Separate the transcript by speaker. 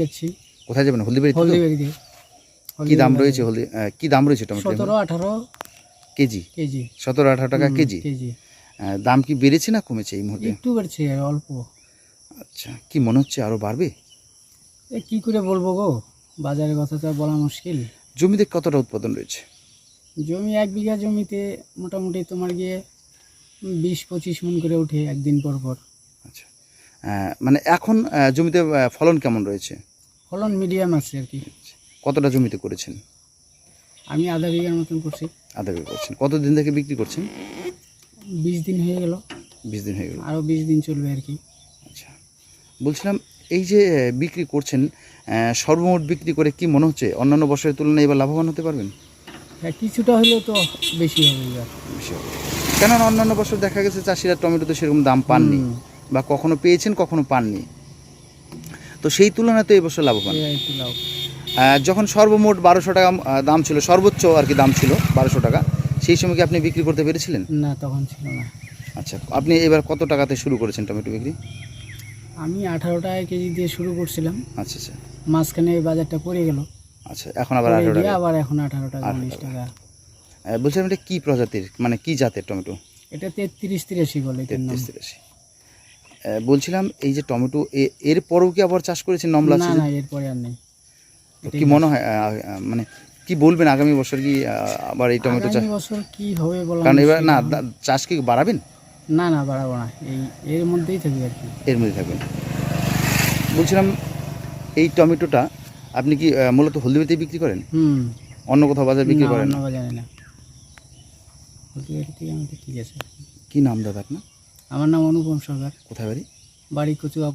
Speaker 1: যাচ্ছি।
Speaker 2: কোথায় যাবেন? হলদিবাড়ি কি দাম রয়েছে হলদি কি দাম রয়েছে টমেটো?
Speaker 1: সতেরো আঠারো
Speaker 2: কেজি?
Speaker 1: কেজি।
Speaker 2: সতেরো আঠারো টাকা কেজি?
Speaker 1: কেজি।
Speaker 2: দাম কি বেড়েছে না কমেছে এই মুহূর্তে?
Speaker 1: একটু বেড়েছে অল্প।
Speaker 2: আচ্ছা কি মনে হচ্ছে আরও বাড়বে?
Speaker 1: এ কি করে বলব গো? বাজারের কথা তো বলা মুশকিল।
Speaker 2: জমিতে কতটা উৎপাদন রয়েছে?
Speaker 1: জমি এক বিঘা জমিতে মোটামুটি তোমার গিয়ে বিশ পঁচিশ মন করে ওঠে একদিন পর পর।
Speaker 2: আচ্ছা। মানে এখন জমিতে ফলন কেমন রয়েছে?
Speaker 1: ফলন মিডিয়াম আছে আর কি।
Speaker 2: কতটা জমিতে করেছেন?
Speaker 1: আমি আধা বিঘার মতন করছি।
Speaker 2: আধা বিঘা করছেন। কতদিন থেকে বিক্রি করছেন?
Speaker 1: বিশ দিন হয়ে গেল।
Speaker 2: বিশ দিন হয়ে গেল।
Speaker 1: আরও বিশ দিন চলবে আর কি।
Speaker 2: আচ্ছা। বলছিলাম এই যে বিক্রি করছেন সর্বমোট বিক্রি করে কি মনে হচ্ছে? অন্যান্য বছরের তুলনায় এবার লাভবান হতে পারবেন?
Speaker 1: হ্যাঁ কিছুটা হলেও তো বেশি হবে
Speaker 2: বেশি হবে। কেননা অন্যান্য বছর দেখা গেছে চাষিরা টমেটো তো সেরকম দাম পাননি। বা কখনো পেয়েছেন কখনো পাননি। তো সেই তুলনায় তো এবছর লাভবান। যখন সর্বমোট বারোশো টাকা দাম ছিল সর্বোচ্চ আর কি দাম ছিল বারোশো টাকা সেই সময় কি আপনি বিক্রি করতে পেরেছিলেন?
Speaker 1: না তখন ছিল না।
Speaker 2: আচ্ছা আপনি এবার কত টাকাতে শুরু করেছেন টমেটো বিক্রি?
Speaker 1: আমি আঠারো টাকা কেজি দিয়ে শুরু করছিলাম।
Speaker 2: আচ্ছা আচ্ছা।
Speaker 1: মাঝখানে এই বাজারটা পড়ে গেল।
Speaker 2: আচ্ছা এখন আবার আঠারো টাকা।
Speaker 1: আবার এখন আঠারো টাকা
Speaker 2: 18
Speaker 1: উনিশ টাকা।
Speaker 2: বলছিলাম এটা কী প্রজাতির মানে কী জাতের টমেটো?
Speaker 1: এটা তেত্রিশ তিরাশি বলে
Speaker 2: তেত্রিশ তিরাশি। বলছিলাম এই যে টমেটো এর পরেও কি আবার চাষ করেছেন নমলা
Speaker 1: না? না এরপরে আর নেই।
Speaker 2: কি মনে হয় মানে কি বলবেন আগামী বছর কি আবার এই টমেটো চাষ?
Speaker 1: আগামী বছর কি হবে বলা
Speaker 2: কারণ এবার না চাষ কি বাড়াবেন?
Speaker 1: না না বাড়াবো না। এই এর মধ্যেই থাকবে আর কি।
Speaker 2: এর মধ্যে থাকবেন বলছিলাম এই টমেটোটা আপনি কি মূলত হলদিবাড়িতে বিক্রি করেন?
Speaker 1: হুম।
Speaker 2: অন্য কোথাও বাজার বিক্রি করেন? না?
Speaker 1: বাজারে না। আমাদের ঠিক আছে
Speaker 2: কি নাম দাদা আপনার?
Speaker 1: আমার নাম অনুপম সরকার।
Speaker 2: কোথায় বাড়ি?
Speaker 1: বাড়ি কচুয়া